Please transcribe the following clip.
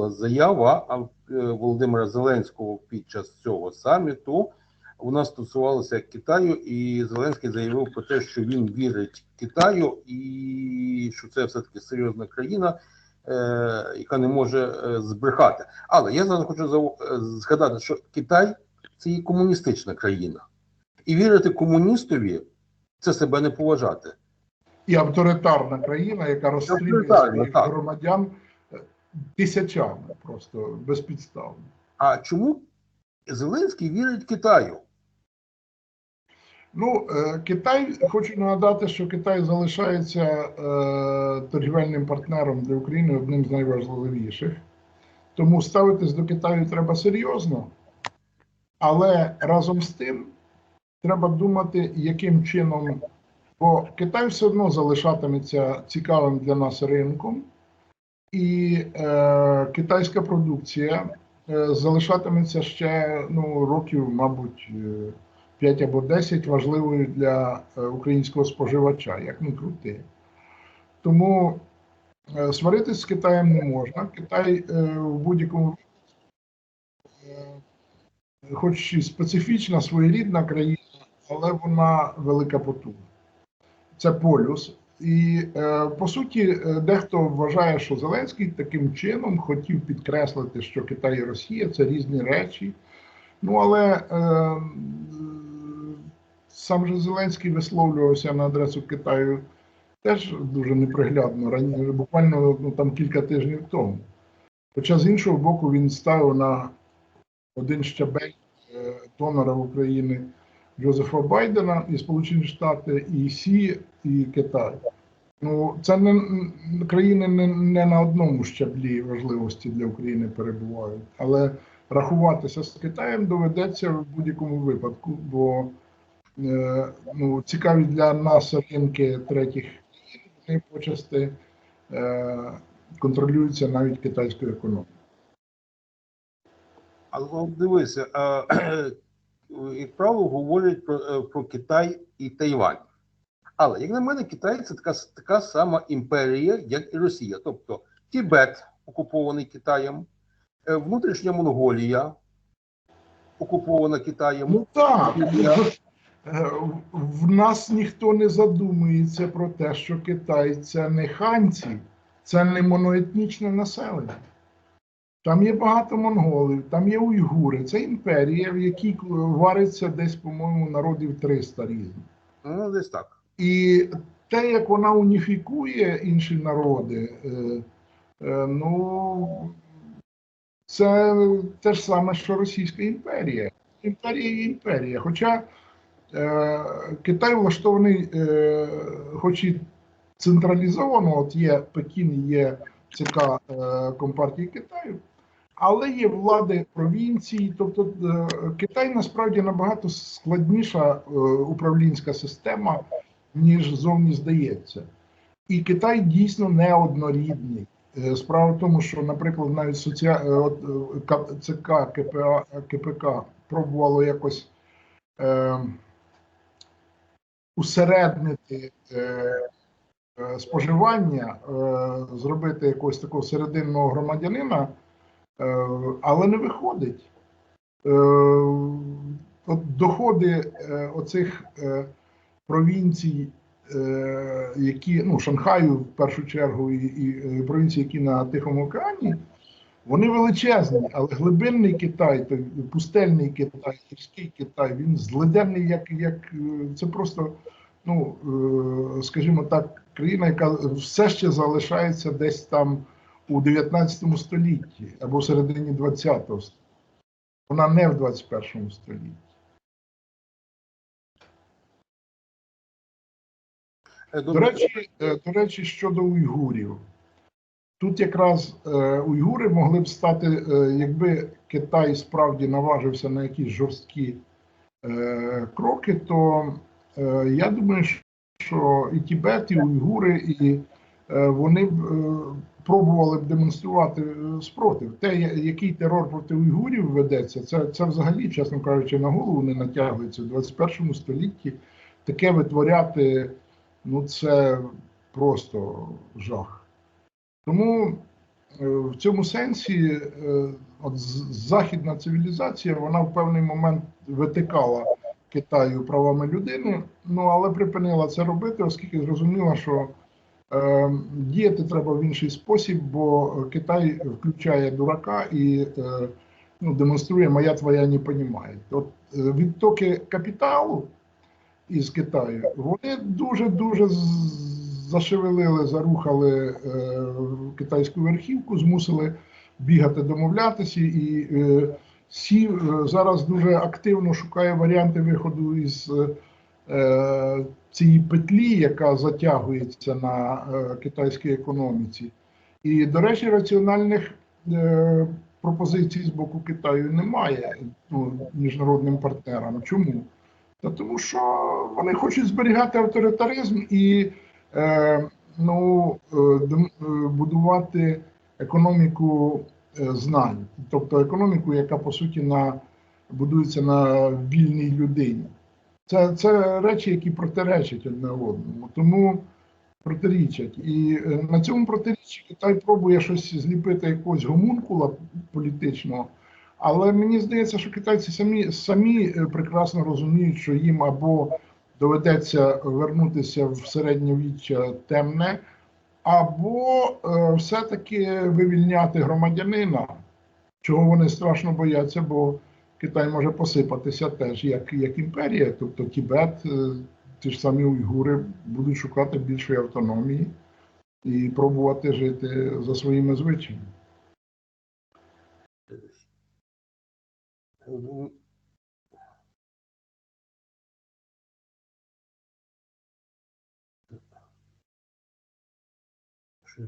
була заява е, Володимира Зеленського під час цього саміту. Вона стосувалася Китаю, і Зеленський заявив про те, що він вірить Китаю, і що це все таки серйозна країна, е, яка не може е, збрехати. Але я зараз хочу е, згадати, що Китай це є комуністична країна, і вірити комуністові це себе не поважати. І авторитарна країна, яка розстрілює своїх громадян тисячами просто безпідставно. А чому Зеленський вірить Китаю? Ну, е, Китай, хочу нагадати, що Китай залишається е, торгівельним партнером для України одним з найважливіших. Тому ставитись до Китаю треба серйозно, але разом з тим треба думати, яким чином, бо Китай все одно залишатиметься цікавим для нас ринком, і е, китайська продукція е, залишатиметься ще ну, років, мабуть. е, 5 або 10 важливою для е, українського споживача, як не крути. Тому е, сваритись з Китаєм не можна. Китай е, в будь-якому е, хоч і специфічна своєрідна країна, але вона велика потуга. Це полюс. І е, по суті, е, дехто вважає, що Зеленський таким чином хотів підкреслити, що Китай і Росія це різні речі. Ну але е, сам же Зеленський висловлювався на адресу Китаю теж дуже неприглядно, раніше, буквально ну, там кілька тижнів тому. Хоча з іншого боку він ставив на один щабель е, донора України Джозефа Байдена і Сполучені Штати, і Сі, і Китай. Ну, це не країни не, не на одному щаблі важливості для України перебувають, але рахуватися з Китаєм доведеться в будь-якому випадку, бо е, ну, цікаві для нас ринки третіх країн, вони почасти е, контролюються навіть китайською економікою. Але дивися, а, як правило, говорять про, е, про Китай і Тайвань. Але, як на мене, Китай це така, така сама імперія, як і Росія. Тобто Тібет окупований Китаєм, е, внутрішня Монголія окупована Китаєм. Ну так, е, в нас ніхто не задумується про те, що Китай це не ханці, це не моноетнічне населення. Там є багато монголів, там є уйгури. Це імперія, в якій вариться десь, по-моєму, народів 300 різних. Ну, десь так. І те, як вона уніфікує інші народи, е, е, ну це те ж саме, що Російська імперія. Імперія є імперія. Хоча е, Китай влаштований, е, хоч і централізовано, от є Пекін, є ЦК е, Компартії Китаю, але є влади провінції. Тобто е, Китай насправді набагато складніша е, управлінська система, ніж зовні здається. І Китай дійсно неоднорідний. Е, Справа в тому, що, наприклад, навіть К- ЦК КПА, КПК пробувало якось е, усереднити е, споживання, е, зробити якогось такого серединного громадянина, але не виходить. Е, от доходи е, оцих е, провінцій, е, які ну Шанхаю в першу чергу, і, і е, провінції, які на Тихому океані, вони величезні, але глибинний Китай, пустельний Китай, гірський Китай, він злиденний, як, як е, це просто, ну е, скажімо так, країна, яка все ще залишається десь там у 19 столітті або в середині 20-го століття. Вона не в 21 столітті. Е, До речі, е, до речі, щодо уйгурів. Тут якраз е, уйгури могли б стати, якби Китай справді наважився на якісь жорсткі кроки, то я думаю, що і Тібет, і уйгури, і вони б пробували б демонструвати е, спротив. Те, який терор проти уйгурів ведеться, це, це взагалі, чесно кажучи, на голову не натягується в 21 столітті. Таке витворяти, ну це просто жах. Тому е, в цьому сенсі е, от західна цивілізація вона в певний момент витикала Китаю правами людини, ну але припинила це робити, оскільки зрозуміла, що діяти треба в інший спосіб, бо Китай включає дурака і е, ну, демонструє моя твоя не понімає. От е, відтоки капіталу із Китаю вони дуже дуже зашевелили, зарухали е, китайську верхівку, змусили бігати, домовлятися, і Сі е, зараз дуже активно шукає варіанти виходу із е, цієї петлі, яка затягується на е, китайській економіці. І, до речі, раціональних е, пропозицій з боку Китаю немає ну, міжнародним партнерам. Чому? Та тому що вони хочуть зберігати авторитаризм і ну, будувати економіку знань, тобто економіку, яка по суті на, будується на вільній людині. Це, це речі, які протиречать одне одному. Тому протирічать. І е, на цьому протиріччі Китай пробує щось зліпити якогось гомункула політичного. Але мені здається, що китайці самі, самі е, прекрасно розуміють, що їм або доведеться вернутися в середньовіччя темне, або е, все-таки вивільняти громадянина, чого вони страшно бояться, бо Китай може посипатися теж як, як імперія, тобто Тібет, е, ті ж самі уйгури будуть шукати більшої автономії і пробувати жити за своїми звичаями.